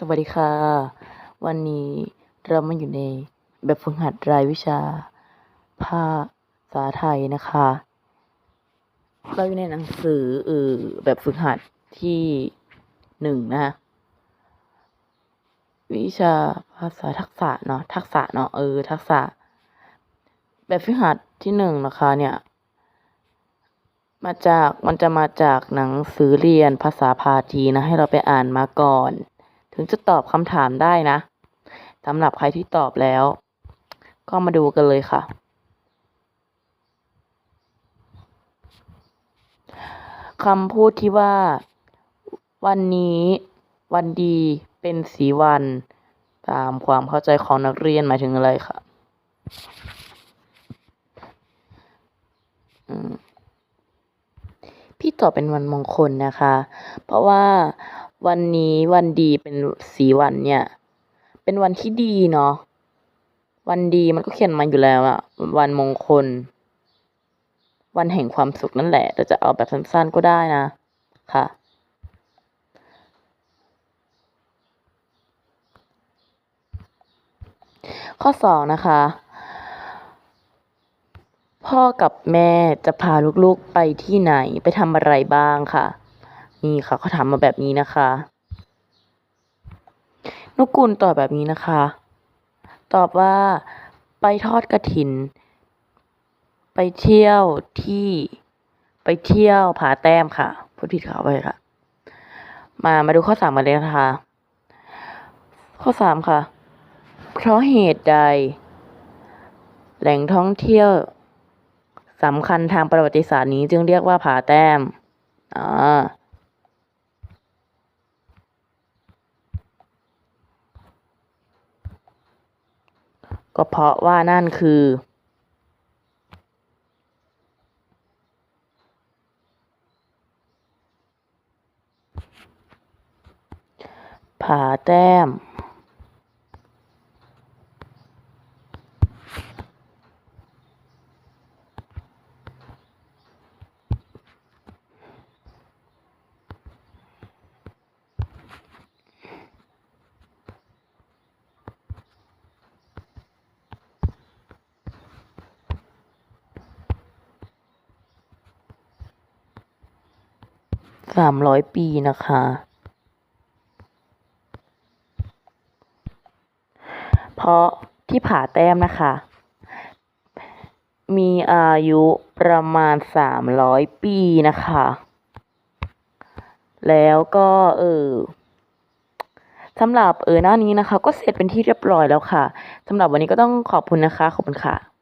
สวัสดีค่ะ วันนี้เรามาอยู่ในแบบฝึกหัดรายวิชา ภาษาไทยนะคะ เราอยู่ในหนังสือเออแบบฝึกหัดที่หนึ่งนะคะวิชาภาษาทักษะเนาะทักษะเนาะเออ ทักษะ แบบฝึกหัดที่หนึ่งนะคะ เนี่ย มาจากมันจะมาจากหนังสือเรียนภาษาพาทีนะ ให้เราไปอ่านมาก่อน ถึงจะตอบคำถามได้นะสำหรับใครที่ตอบแล้ว ก็มาดูกันเลยค่ะ คำพูดที่ว่า วันนี้ วันดีเป็นสีวัน ตามความเข้าใจของนักเรียนหมายถึงอะไรค่ะพี่ตอบเป็นวันมงคลนะคะ เพราะว่า วันนี้วันดีเป็นสีวันเนี่ย เป็นวันที่ดีเนาะวันดีมันก็เขียนมาอยู่แล้วอะวันมงคล วันแห่งความสุขนั่นแหละเราจะเอาแบบสั้นๆก็ได้นะค่ะข้อสองนะคะ พ่อกับแม่จะพาลูกๆไปที่ไหนไปทำอะไรบ้างค่ะ นี่ค่ะเขาถามมาแบบนี้นะคะ นุกูลตอบแบบนี้นะคะ ตอบว่าไปทอดกระถิน ไปเที่ยวที่ไปเที่ยวผาแต้มค่ะพูดผิดเขาไปค่ะ มามาดูข้อสามกันเลยนะคะ ข้อสามค่ะ เพราะเหตุใด แหล่งท่องเที่ยวสำคัญทางประวัติศาสตร์นี้จึงเรียกว่าผาแต้ม อ่า ก็เพราะว่านั่นคือ ผาแต้ม สามร้อยปีนะคะ เพราะที่ผาแต้มนะคะ มีอายุประมาณสามร้อยปีนะคะ แล้วก็เออสำหรับเออหน้านี้นะคะ ก็เสร็จเป็นที่เรียบร้อยแล้วค่ะสำหรับวันนี้ก็ต้องขอบคุณนะคะ ขอบคุณค่ะ